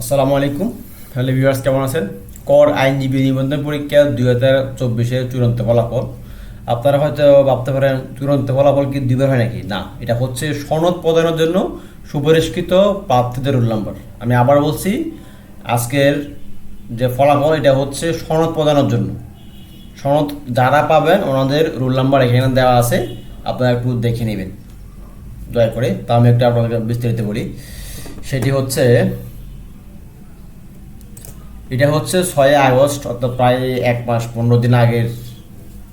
আসসালামু আলাইকুম। Hello viewers কেমন আছেন? কর আইনজীবী নিবন্ধন পরীক্ষা দুই হাজার চব্বিশের চূড়ান্ত ফলাফল। আপনারা হয়তো ভাবতে পারেন, চূড়ান্ত ফলাফল কি দুইবার হয় নাকি? না, এটা হচ্ছে সনদ প্রদানের জন্য সুপরিষ্কৃত প্রার্থীদের রোল নাম্বার আমি আবার বলছি, আজকের যে ফলাফল, এটা হচ্ছে সনদ প্রদানের জন্য। সনদ যারা পাবেন, ওনাদের রোল নাম্বার এখানে দেওয়া আছে। আপনারা একটু দেখে নেবেন। দয়া করে, তা আমি একটু আপনাদের বিস্তারিত বলি। সেটি হচ্ছে এটা হচ্ছে ছয় আগস্ট, অর্থাৎ প্রায় এক মাস, পনেরো দিন আগের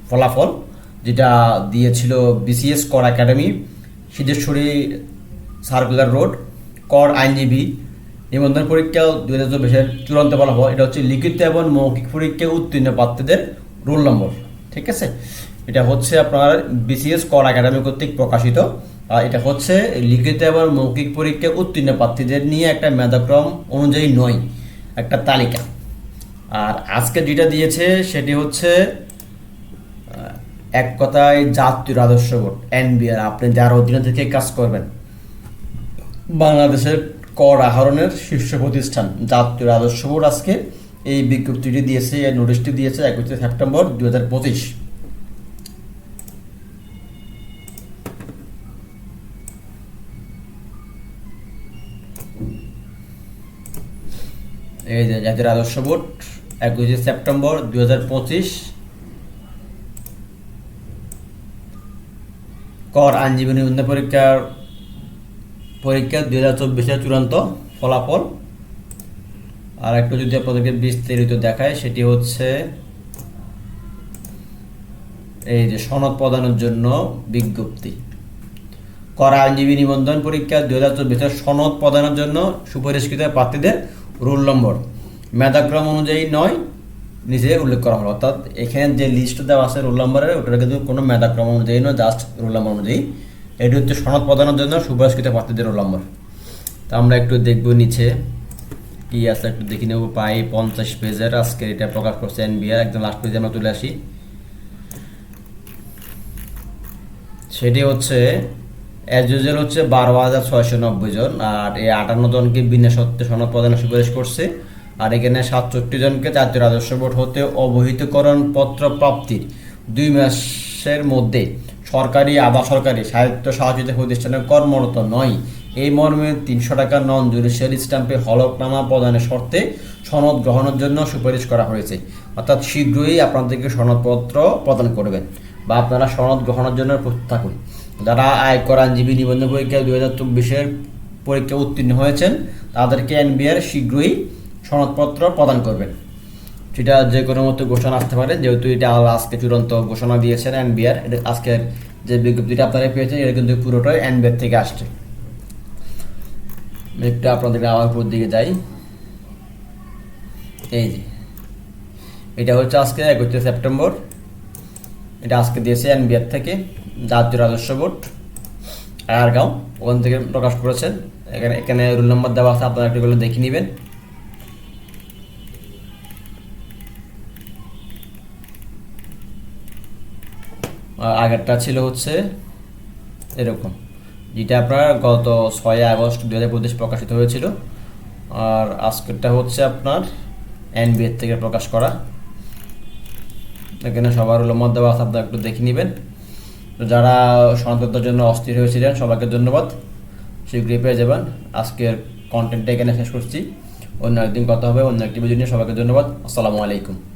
ফলাফল, যেটা দিয়েছিল বিসিএস কর একাডেমি, সিদ্ধেশ্বরী সার্কুলার রোড, কর আইনজীবী, নিবন্ধন পরীক্ষা দুই হাজার চব্বিশের চূড়ান্ত ফলাফল, এটা হচ্ছে লিখিত এবং মৌখিক পরীক্ষা উত্তীর্ণ প্রার্থীদের রোল নম্বর ঠিক আছে? এটা হচ্ছে আপনার বিসিএস কর একাডেমি কর্তৃক প্রকাশিত, আর এটা হচ্ছে লিখিত এবং মৌখিক পরীক্ষা উত্তীর্ণ প্রার্থীদের নিয়ে একটা মেধাক্রম অনুযায়ী নয়। একটা তালিকা। আর আজকে যেটা দিয়েছে সেটি হচ্ছে এক কথায় জাতীয় আদর্শ বোর্ড এনবিআর আপনি যার অধীনে থেকে কাজ করবেন, বাংলাদেশের কর আহরণের শীর্ষ প্রতিষ্ঠান, জাতীয় রাজস্ব বোর্ড আজকে এই বিজ্ঞপ্তিটি দিয়েছে নোটিশটি দিয়েছে একুশে সেপ্টেম্বর দু হাজার পঁচিশ। এই যে জাতীয় আদর্শ বোর্ড একুশে সেপ্টেম্বর দু হাজার পঁচিশ। কর আইনজীবী নিবন্ধন পরীক্ষার পরীক্ষা দুই হাজার চব্বিশের চূড়ান্ত ফলাফল। আর একটু যদি আপনাদেরকে বিস্তারিত দেখায় সেটি হচ্ছে এই যে সনদ প্রদানের জন্য বিজ্ঞপ্তি। করা আইনজীবী নিবন্ধন পরীক্ষা দুই হাজার চব্বিশের সনদ প্রদানের জন্য সুপরিষ্কৃত প্রার্থীদের রোল নম্বর। মেধাক্রম অনুযায়ী নয় নিচে উল্লেখ করা হলো। অর্থাৎ এখানে যে লিস্ট দেওয়া আছে রোল নম্বরের, ওটার কিন্তু কোনো মেধাক্রম অনুযায়ী নয় জাস্ট রোল নম্বর অনুযায়ী। এটি হচ্ছে সনদ প্রদানের জন্য সুপরিষ্কৃত প্রার্থীদের রোল নম্বর। তা আমরা একটু দেখব নিচে। কি আছে একটু দেখে নেব। পাই পঞ্চাশ পেজের আজকে এটা প্রকাশ করছে এনবিআর একদম লাস্ট পেজে আমরা তুলে আসি। সেটি হচ্ছে অ্যাজ ইউজুয়াল হচ্ছে বারো হাজার ছয়শো নব্বই জন, আর এই আটান্ন জনকে বিনা সত্ত্বে সনদ প্রদানের সুপারিশ করছে। আর এখানে সাতষট্টি জনকে জাতীয় রাজস্ব বোর্ড হতে অবহিতকরণ পত্র প্রাপ্তির দুই মাসের মধ্যে সরকারি আধা সরকারি সাহিত্য সহযোগিতা প্রতিষ্ঠানে কর্মরত নয়। এই মর্মে তিনশো টাকা নন জুডিশিয়াল স্ট্যাম্পে হলফনামা প্রদানের শর্তে সনদ গ্রহণের জন্য সুপারিশ করা হয়েছে। অর্থাৎ শীঘ্রই আপনাদেরকে সনদপত্র প্রদান করবেন বা আপনারা সনদ গ্রহণের জন্য প্রস্তুত থাকুন। যারা আয়কর আইনজীবী নিবন্ধন পরীক্ষা দুই হাজার চব্বিশের পরীক্ষা উত্তীর্ণ হয়েছেন, তাদেরকে এনবিআর শীঘ্রই সনদপত্র প্রদান করবেন। সেটা যে কোনো মতো ঘোষণা আসতে পারে, যেহেতু এটা আজকে চূড়ান্ত ঘোষণা দিয়েছেন এনবিআর এটা আজকের যে বিজ্ঞপ্তিটা আপনারা পেয়েছেন, এটা কিন্তু পুরোটাই এনবিআর থেকে আসছে। একটু আপনাদের আবার উপর দিকে যাই। এই যে, এটা হচ্ছে আজকে একুশে সেপ্টেম্বর। এটা আজকে দিয়েছে এনবিআর থেকে, জাতীয় রাজস্ব বোর্ড আয়ারগাঁও ওখান থেকে প্রকাশ করেছেন এখানে এখানে রোল নম্বর দেওয়া আছে, আপনারা একটু গুলো দেখে নেবেন। আগেরটা ছিল হচ্ছে এরকম, যেটা আপনার গত ছয় আগস্ট দু হাজার পঁচিশ প্রকাশিত হয়েছিল। আর আজকেরটা হচ্ছে আপনার এনবিএর থেকে প্রকাশ করা। এখানে সবার হলো মত দেওয়া আছে আপনারা একটু দেখে নেবেন। তো যারা সনাতনের জন্য অস্থির হয়েছিলেন, সবাইকে ধন্যবাদ। শীঘ্রই পেয়ে যাবেন। আজকের কন্টেন্টটা এখানে শেষ করছি। অন্য একদিন কথা হবে, অন্য একটি ভিডিও নিয়ে সবাইকে ধন্যবাদ। আসসালামু আলাইকুম।